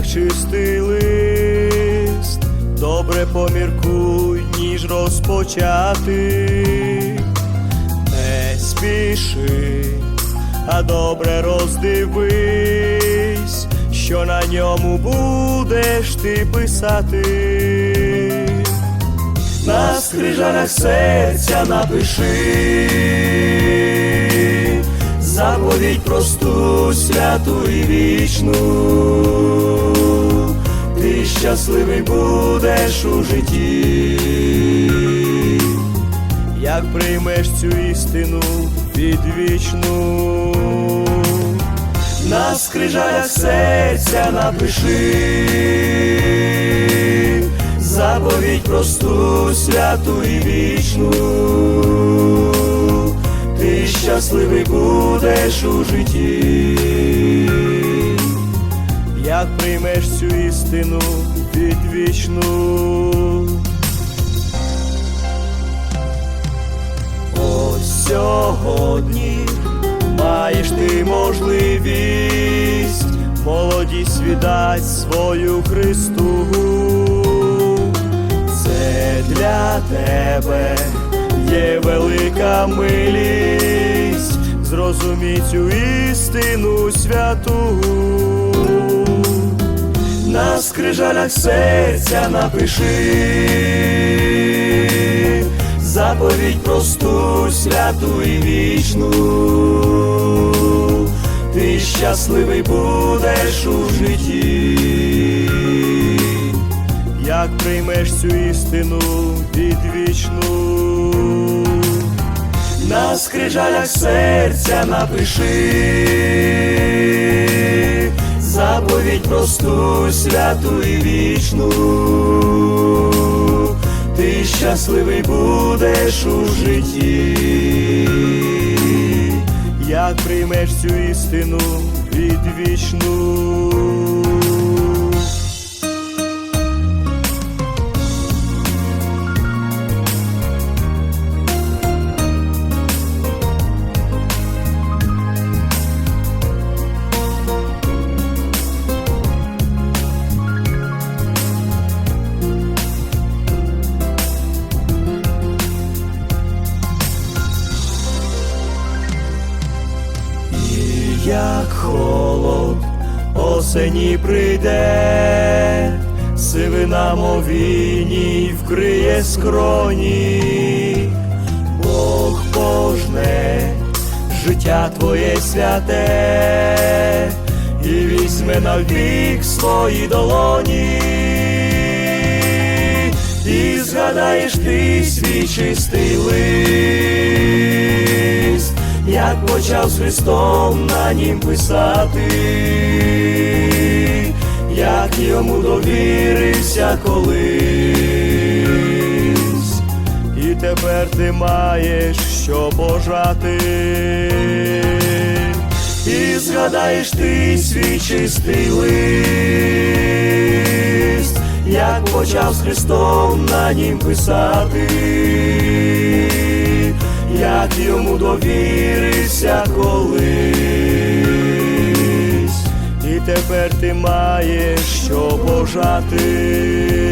як чистий лист, добре поміркуй, ніж розпочати, не спіши, а добре роздивись, що на ньому будеш ти писати. На скрижалях серця напиши заповідь просту, святу і вічну, ти щасливий будеш у житті, як приймеш цю істину відвічну, на скрижалях серця напиши. Заповідь просту, святу і вічну, ти щасливий будеш у житті, як приймеш цю істину відвічну. Ось сьогодні маєш ти можливість молодість віддать свою Христу. Це для тебе є велика милість, зрозумій цю істину святу. На скрижалях серця напиши. Заповідь просту, святу і вічну, ти щасливий будеш у житті, як приймеш цю істину відвічну, на скрижалях серця напиши. Заповідь просту, святу і вічну, ти щасливий будеш у житті, як приймеш цю істину відвічну. Осені прийде, сивина мовіні вкриє скроні, Бог пожне життя твоє святе, і візьме навік свої долоні, і згадаєш ти свій чистий лист, як почав з Христом на нім писати, як йому довірився колись, і тепер ти маєш що божати, і згадаєш ти свій чистий лист, як почав з Христом на нім писати, як йому довірився колись, і тепер ти маєш що божати.